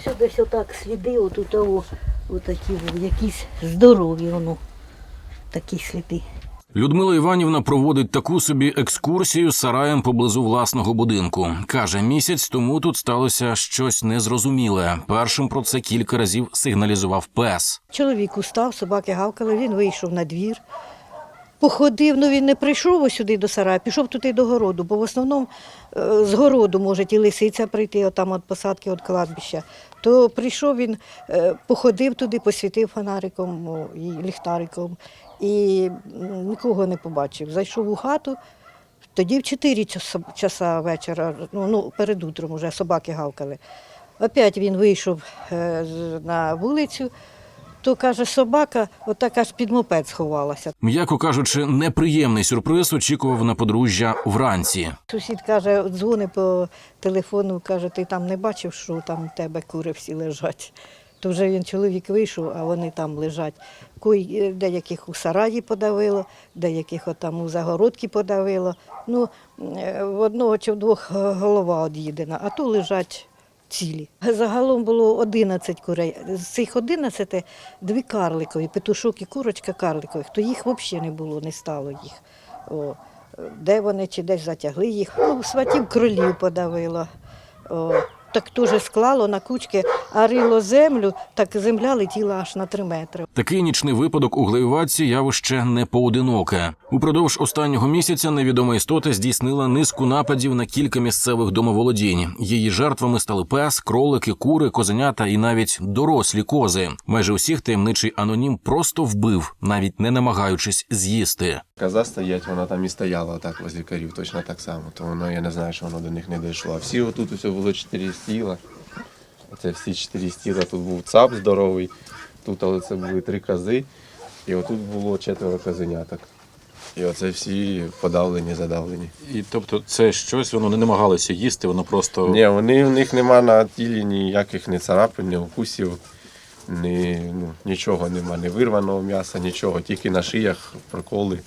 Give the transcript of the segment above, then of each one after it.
Все десь отак сліди, отут того, отакі, о, якісь здорові, воно, такі сліди. Людмила Іванівна проводить таку собі екскурсію сараєм поблизу власного будинку. каже, місяць тому тут сталося щось незрозуміле. Першим про це кілька разів сигналізував пес. Чоловік устав, собаки гавкали, він вийшов на двір. Походив, ну він не прийшов сюди до сараю, пішов туди до городу, бо в основному е, з городу може і лисиця прийти, отам від посадки, від кладбища. То прийшов він, е, походив туди, посвітив фонариком і ліхтариком і нікого не побачив. Зайшов у хату, тоді в 4 часа, часа вечора, ну, ну перед утром вже собаки гавкали. Опять він вийшов е, на вулицю, то каже, собака отак аж під мопед сховалася. М'яко кажучи, неприємний сюрприз очікував на подружжя вранці. Сусід каже, дзвонить по телефону, каже, ти там не бачив, що там у тебе кури всі лежать. То вже він чоловік вийшов, а вони там лежать. Кой, е, деяких у сараї подавило, деяких отам у загородці подавило. Ну, е, в одного чи в двох голова од'їдена, а то лежать цілі. Загалом було 11 курей. З цих 11 дві карликові, петушок і курочка карликових, то їх взагалі не було, не стало їх. О, де вони чи десь затягли їх. Ну, сватів кролів подавило. О, так теж склало на кучки, а рило землю, так земля летіла аж на три метри. Такий нічний випадок у Глеюватці явище не поодиноке. Упродовж останнього місяця невідома істота здійснила низку нападів на кілька місцевих домоволодінь. Її жертвами стали пес, кролики, кури, козенята і навіть дорослі кози. Майже усіх таємничий анонім просто вбив, навіть не намагаючись з'їсти. Коза стоять, вона там і стояла так возле корів, точно так само. То воно, я не знаю, що воно до них не дійшло. А всі отут усе було чотири стіла. Це всі чотири стіла. Тут був цап здоровий, тут але це були три кози, і отут було четверо козеняток. І оце всі подавлені, задавлені. І тобто це щось, воно не намагалося їсти, воно просто Ні, вони, в них нема на тілі ніяких ні царапин, ні укусів, ні, ну, нічого нема, ні вирваного м'яса, нічого, тільки на шиях проколи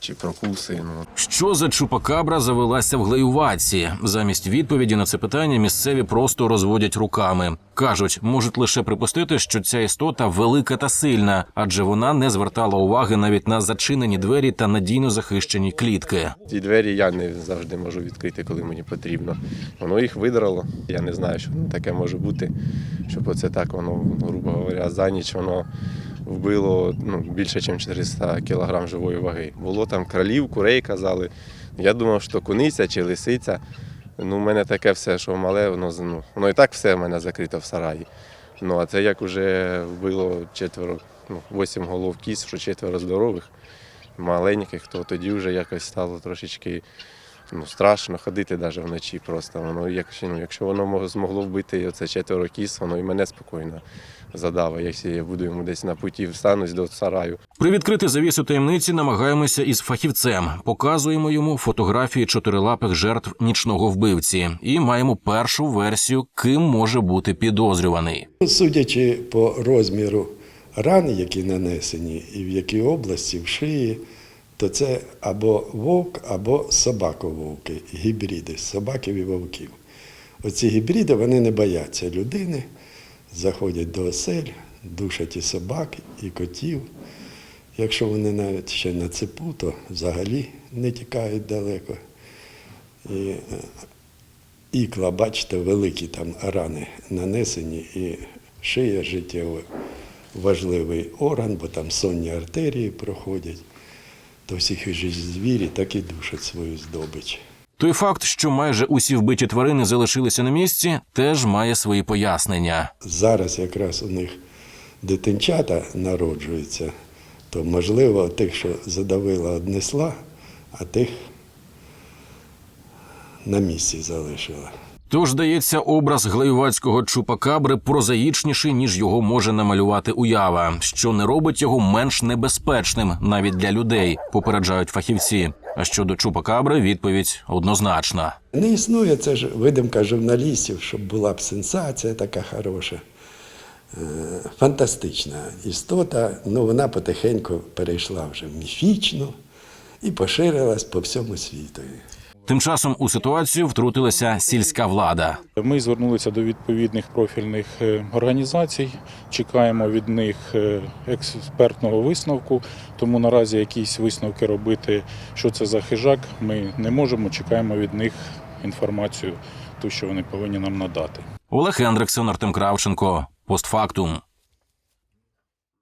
чи прокуси. Ну. Що за чупакабра завелася в Глеюватці? Замість відповіді на це питання місцеві просто розводять руками. кажуть, можуть лише припустити, що ця істота велика та сильна, адже вона не звертала уваги навіть на зачинені двері та надійно захищені клітки. Ті двері я не завжди можу відкрити, коли мені потрібно. Воно їх видрало. Я не знаю, що таке може бути, щоб оце так воно, грубо говоря, за ніч воно вбило ну, більше, ніж 400 кг живої ваги. Було там кролів, курей казали. Я думав, що куниця чи лисиця. Ну, у мене таке все, що мале, воно, ну, воно і так все в мене закрито в сараї. Ну, а це як вже вбило четверо, ну, восім голов кіз, що четверо здорових маленьких, то тоді вже якось стало трошечки ну, страшно ходити навіть вночі просто. Воно, якщо, ну, якщо воно мог- змогло вбити оце четверо кіз, воно і мене спокійно задавить, якщо я буду йому десь на путі встанусь до сараю. Привідкрити завісу таємниці намагаємося із фахівцем. Показуємо йому фотографії чотирилапих жертв нічного вбивці і маємо першу версію, ким може бути підозрюваний. Судячи по розміру ран, які нанесені, і в якій області, в шиї, то це або вовк, або собакововки, гібриди, собаків і вовків. Оці гібриди вони не бояться людини, заходять до осель, душать і собак, і котів. Якщо вони навіть ще на цепу, то взагалі не тікають далеко. І е, ікла, бачите, великі там рани нанесені, і шия життєво важливий орган, бо там сонні артерії проходять. То всі хижі звірі так і душать свою здобич. Той факт, що майже усі вбиті тварини залишилися на місці, теж має свої пояснення. Зараз якраз у них дитинчата народжуються, то можливо тих, що задавила, однесла, а тих на місці залишила. Тож, здається, образ глеювацького чупакабри прозаїчніший, ніж його може намалювати уява, що не робить його менш небезпечним навіть для людей, попереджають фахівці. А щодо чупакабри, відповідь однозначна. Не існує це ж видимка журналістів, щоб була б сенсація така хороша. Е, Фантастична істота, ну вона потихеньку перейшла вже в міфічну і поширилась по всьому світу. Тим часом у ситуацію втрутилася сільська влада. Ми звернулися до відповідних профільних е, організацій, чекаємо від них е, експертного висновку. Тому наразі якісь висновки робити, що це за хижак, ми не можемо. Чекаємо від них інформацію, ту, що вони повинні нам надати. Олег Хендриксон, Артем Кравченко. Постфактум.